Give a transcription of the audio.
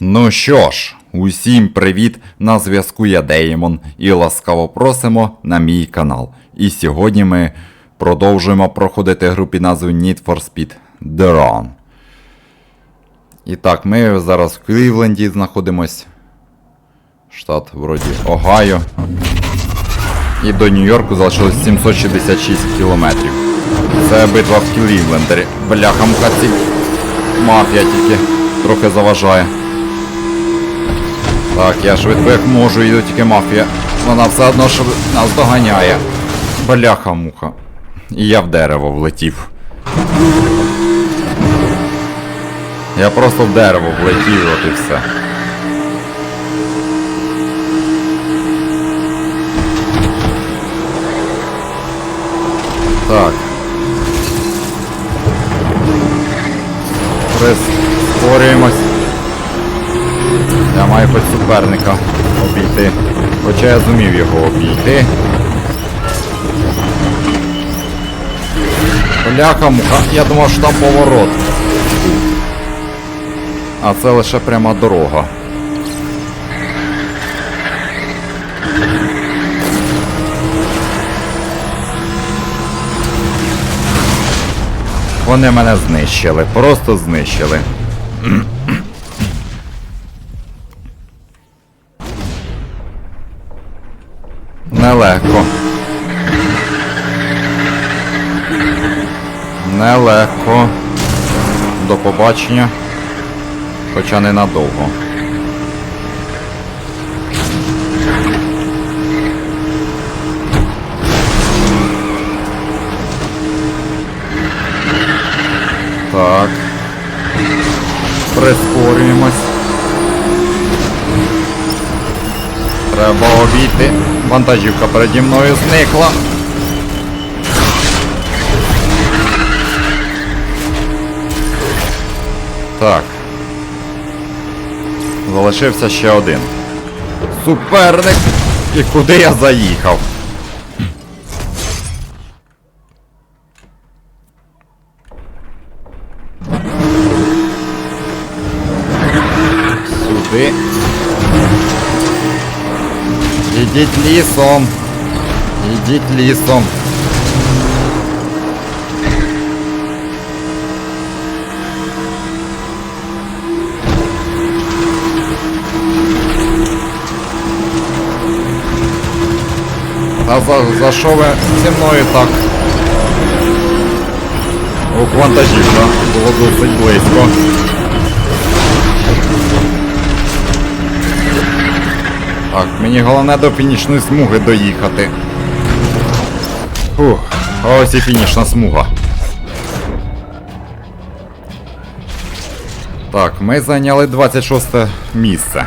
Ну що ж, усім привіт! На зв'язку я Деймон і ласкаво просимо на мій канал. І сьогодні ми продовжуємо проходити гру під назвою Need for Speed The Run. І так, ми зараз в Клівленді знаходимось. Штат вроді Огайо. І до Нью-Йорку залишилось 766 кілометрів. Це битва в Клівлендері. Бляха муха ці мафія тільки трохи заважає. Так, я швидко як можу, йду тільки мафія. Вона все одно що нас доганяє. Бляха муха. І я в дерево влетів. Я просто в дерево влетів, от і все. Так. Маю суперника обійти. Хоча я зумів його обійти. Бляха муха, я думав, що там поворот. А це лише пряма дорога. Вони мене знищили, просто знищили. Нелегко. Нелегко. До побачення. Хоча ненадовго. Так. Прискорюємось. Треба обійти. Вантажівка переді мною зникла. Так. Залишився ще один. Суперник! І куди я заїхав? Сюди. Ідіть лісом. Ідіть лісом. А за, за що ви зі мною так? Ох, вантажівка. Було досить близько. Так, мені головне до фінішної смуги доїхати. Фух, ось і фінішна смуга. Так, ми зайняли 26 місце.